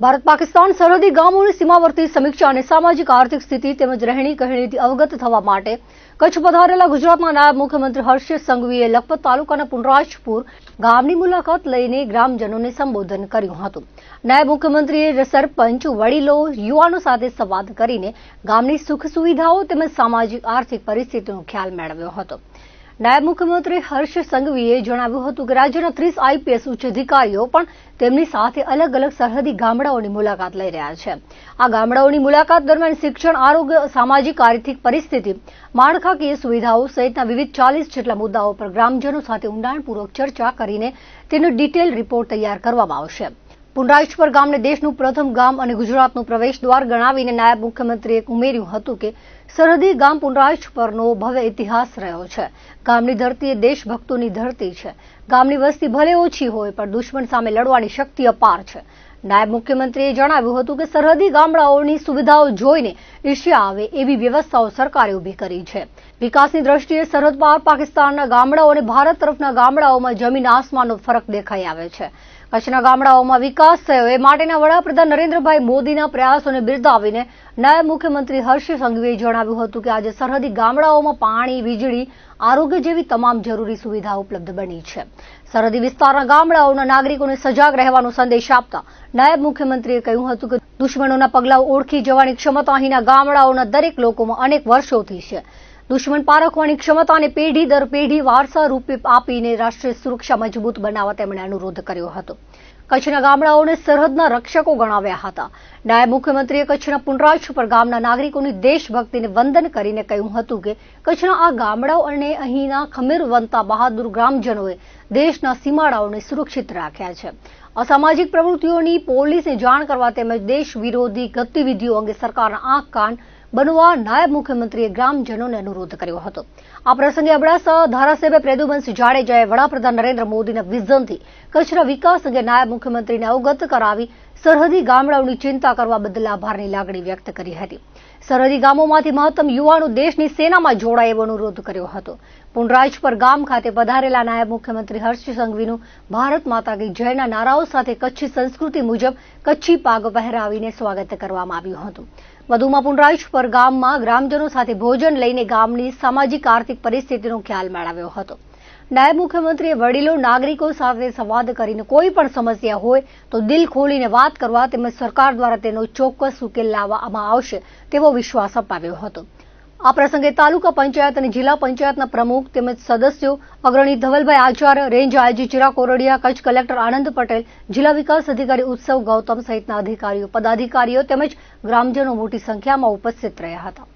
ભારત પાકિસ્તાન સરહદી ગામોની સીમાવર્તી સમીક્ષા અને સામાજિક આર્થિક સ્થિતિ તેમજ રહેણી કહેણીથી અવગત થવા માટે કચ્છ પધારેલા ગુજરાતમાં નાયબ મુખ્યમંત્રી હર્ષ સંઘવીએ લખપત તાલુકાના પુનરાજપુર ગામની મુલાકાત લઈને ગ્રામજનોને સંબોધન કર્યું હતું. નાયબ મુખ્યમંત્રીએ સરપંચ, વડીલો, યુવાનો સાથે સંવાદ કરીને ગામની સુખ સુવિધાઓ તેમજ સામાજિક આર્થિક પરિસ્થિતિનો ખ્યાલ મેળવ્યો હતો. નાયબ મુખ્યમંત્રી હર્ષ સંઘવીએ જણાવ્યું હતું કે રાજ્યના ત્રીસ આઈપીએસ ઉચ્ચ અધિકારીઓ પણ તેમની સાથે અલગ અલગ સરહદી ગામડાઓની મુલાકાત લઈ રહ્યા છે. આ ગામડાઓની મુલાકાત દરમિયાન શિક્ષણ, આરોગ્ય, સામાજિક, આર્થિક પરિસ્થિતિ માળખાકીય સુવિધાઓ સહિતના વિવિધ ચાલીસ જેટલા મુદ્દાઓ પર ગ્રામજનો સાથે ઊંડાણપૂર્વક ચર્ચા કરીને તેનો ડિટેલ રિપોર્ટ તૈયાર કરવામાં આવશે. પુનરાજપર ગામને દેશનું પ્રથમ ગામ અને ગુજરાતનું પ્રવેશ દ્વાર ગણાવીને નાયબ મુખ્યમંત્રીએ ઉમેર્યું હતું કે સરહદી ગામ પુનરાઈશ્વરનો ભવ્ય ઇતિહાસ રહ્યો છે. ગામની ધરતી એ દેશભક્તોની ધરતી છે. ગામની વસ્તી ભલે ઓછી હોય, પણ દુશ્મન સામે લડવાની શક્તિ અપાર છે. નાયબ મુખ્યમંત્રીએ જણાવ્યું હતું કે સરહદી ગામડાઓની સુવિધાઓ જોઈને ઈર્ષ્યા આવે એવી વ્યવસ્થાઓ સરકારે ઊભી કરી છે. વિકાસની દ્રષ્ટિએ સરહદ પાર પાકિસ્તાનના ગામડાઓ અને ભારત તરફના ગામડાઓમાં જમીન આસમાનનો ફરક દેખાઈ આવે છે. કચ્છના ગામડાઓમાં વિકાસ થયો. એ માટેના વડાપ્રધાન નરેન્દ્રભાઈ મોદીના પ્રયાસોને બિરદાવીને નાયબ મુખ્યમંત્રી હર્ષ સંઘવીએ જણાવ્યું હતું કે આજે સરહદી ગામડાઓમાં પાણી, વીજળી, આરોગ્ય જેવી તમામ જરૂરી સુવિધા ઉપલબ્ધ બની છે. સરહદી વિસ્તારના ગામડાઓના નાગરિકોને સજાગ રહેવાનો સંદેશ આપતા નાયબ મુખ્યમંત્રીએ કહ્યું હતું કે દુશ્મનોના પગલાં ઓળખી જવાની ક્ષમતા અહીંના ગામડાઓના દરેક લોકોમાં અનેક વર્ષોથી છે. દુશ્મન પારખવાની ક્ષમતા અને પેઢી દર પેઢી વારસા રૂપે આપીને રાષ્ટ્રીય સુરક્ષા મજબૂત બનાવવા તેમણે અનુરોધ કર્યો હતો. કચ્છના ગામડાઓને સરહદના રક્ષકો ગણાવ્યા હતા. નાયબ મુખ્યમંત્રીએ કચ્છના પુનરાજપર ગામના નાગરિકોની દેશભક્તિને વંદન કરીને કહ્યું હતું કે, કચ્છના આ ગામડાઓ અને અહીંના ખમીરવંતા બહાદુર ગ્રામજનોએ દેશના સીમાડાઓને સુરક્ષિત રાખ્યા છે. અસામાજિક પ્રવૃત્તિઓની પોલીસને જાણ કરવા તેમજ દેશ વિરોધી ગતિવિધિઓ અંગે સરકારના આંખ કાન બનવા નાયબ મુખ્યમંત્રીએ ગ્રામજનોને અનુરોધ કર્યો હતો. આ પ્રસંગે અબડાસા ધારાસભ્ય પ્રેદુબંશ જાડેજાએ વડાપ્રધાન નરેન્દ્ર મોદીના વિઝનથી કચ્છના વિકાસ અંગે નાયબ મુખ્યમંત્રીને અવગત કરાવી સરહદી ગામડાઓની ચિંતા કરવા બદલ આભારની લાગણી વ્યક્ત કરી હતી. સરહદી ગામોમાંથી મહત્તમ યુવાનો દેશની સેનામાં જોડાય એવો અનુરોધ કર્યો હતો. પુનરાજપર ગામ ખાતે પધારેલા નાયબ મુખ્યમંત્રી હર્ષ સંઘવીનું ભારત માતા કી જયના નારાઓ સાથે કચ્છી સંસ્કૃતિ મુજબ કચ્છી પાગ પહેરાવીને સ્વાગત કરવામાં આવ્યું હતું. વધુમાં પુનરાજપર ગામમાં ગ્રામજનો સાથે ભોજન લઈને ગામની સામાજિક આર્થિક પરિસ્થિતિનો ખ્યાલ મેળવ્યો હતો. નાયબ મુખ્યમંત્રીએ વડીલો નાગરિકો સાથે સંવાદ કરીને કોઈ પણ સમસ્યા હોય તો દિલ ખોલીને વાત કરવા તેમજ સરકાર દ્વારા તેનો ચોક્કસ ઉકેલ લાવવામાં આવશે તેવો વિશ્વાસ અપાવ્યો હતો. આ પ્રસંગે તાલુકા પંચાયત અને જિલ્લા પંચાયતના પ્રમુખ તેમજ સદસ્યો અગ્રણી Dhavalbhai Acharya, range IG Chira Kordiya, Kutch collector Anand Patel, જિલ્લા વિકાસ અધિકારી ઉત્સવ ગૌતમ સહિતના અધિકારીઓ, પદાધિકારીઓ તેમજ ગ્રામજનો મોટી સંખ્યામાં ઉપસ્થિત રહ્યા હતા.